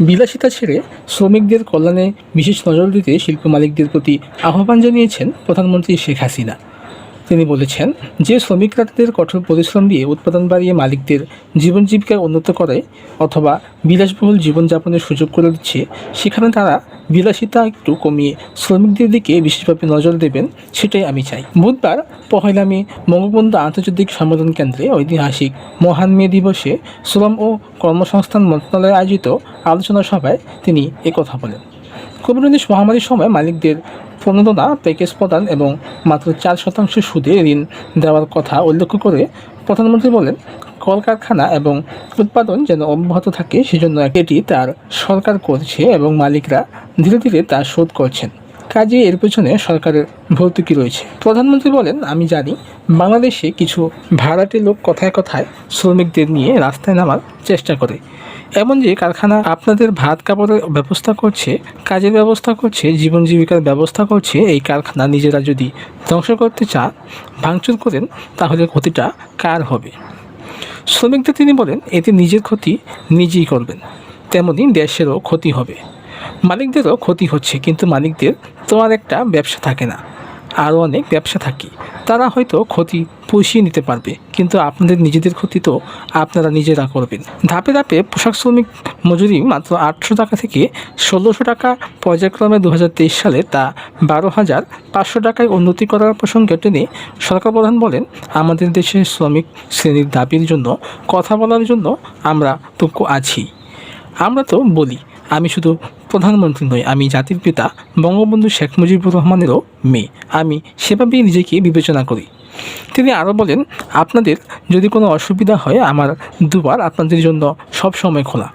বিলাসিতা ছেড়ে শ্রমিকদের কল্যাণে বিশেষ নজর দিতে শিল্প মালিকদের প্রতি আহ্বান জানিয়েছেন প্রধানমন্ত্রী শেখ হাসিনা। তিনি বলেছেন, যে শ্রমিকরা তাদের কঠোর পরিশ্রম দিয়ে উৎপাদন বাড়িয়ে মালিকদের জীবন জীবিকার উন্নত করে অথবা বিলাসবহুল জীবনযাপনের সুযোগ করে দিচ্ছে, সেখানে তারা বিলাসিতা একটু কমিয়ে শ্রমিকদের দিকে বিশেষভাবে নজর দেবেন, সেটাই আমি চাই। বুধবার পহেলা মে বঙ্গবন্ধু আন্তর্জাতিক সম্মেলন কেন্দ্রে ঐতিহাসিক মহান মে দিবসে শ্রম ও কর্মসংস্থান মন্ত্রণালয়ে আয়োজিত আলোচনা সভায় তিনি একথা বলেন। কোভিড উনিশ মহামারীর সময় মালিকদের প্রণোদনা, প্যাকেজ প্রদান এবং মাত্র চার শতাংশ সুদে ঋণ দেওয়ার কথা উল্লেখ করে প্রধানমন্ত্রী বলেন কলকারখানা এবং উৎপাদন যেন অব্যাহত থাকে, সেজন্য এটি তার সরকার করছে এবং মালিকরা ধীরে ধীরে তা শোধ করছেন। কাজে এর পেছনে সরকারের ভর্তুকি রয়েছে। প্রধানমন্ত্রী বলেন, আমি জানি বাংলাদেশে কিছু ভাড়াটে লোক কথায় কথায় শ্রমিকদের নিয়ে রাস্তায় নামার চেষ্টা করে। এমন যে কারখানা আপনাদের ভাত কাপড়ের ব্যবস্থা করছে, কাজের ব্যবস্থা করছে, জীবন জীবিকার ব্যবস্থা করছে, এই কারখানা নিজেরা যদি ধ্বংস করতে চান, ভাঙচুর করেন, তাহলে ক্ষতিটা কার হবে? শ্রমিকদের তিনি বলেন, এতে নিজের ক্ষতি নিজেই করবেন। তেমনই দেশেরও ক্ষতি হবে। মালিকদেরও ক্ষতি হচ্ছে, কিন্তু মালিকদের তো আর একটা ব্যবসা থাকে না। আরও অনেক ব্যবসা থাকে। তারা হয়তো ক্ষতি পুষিয়ে নিতে পারবে, কিন্তু আপনাদের নিজেদের ক্ষতি তো আপনারা নিজেরা করবেন। ধাপে ধাপে পোশাক শ্রমিক মজুরি মাত্র আটশো টাকা থেকে ষোলোশো টাকা পর্যায়ক্রমে দু হাজার তেইশ সালে তা বারো হাজার পাঁচশো টাকায় উন্নতি করার প্রসঙ্গে টেনে সরকার প্রধান বলেন, আমাদের দেশের শ্রমিক শ্রেণির দাবির জন্য, কথা বলার জন্য আমরা তো আছি। আমরা তো বলি, আমি শুধু প্রধানমন্ত্রী নই আমি জাতির পিতা, বঙ্গবন্ধু শেখ মুজিবুর রহমানেরও মেয়ে। আমি সেভাবেই নিজেকে বিবেচনা করি। তিনি আরও বলেন, আপনাদের যদি কোনো অসুবিধা হয় আমার দুবার আপনাদের জন্য সব সময় খোলা।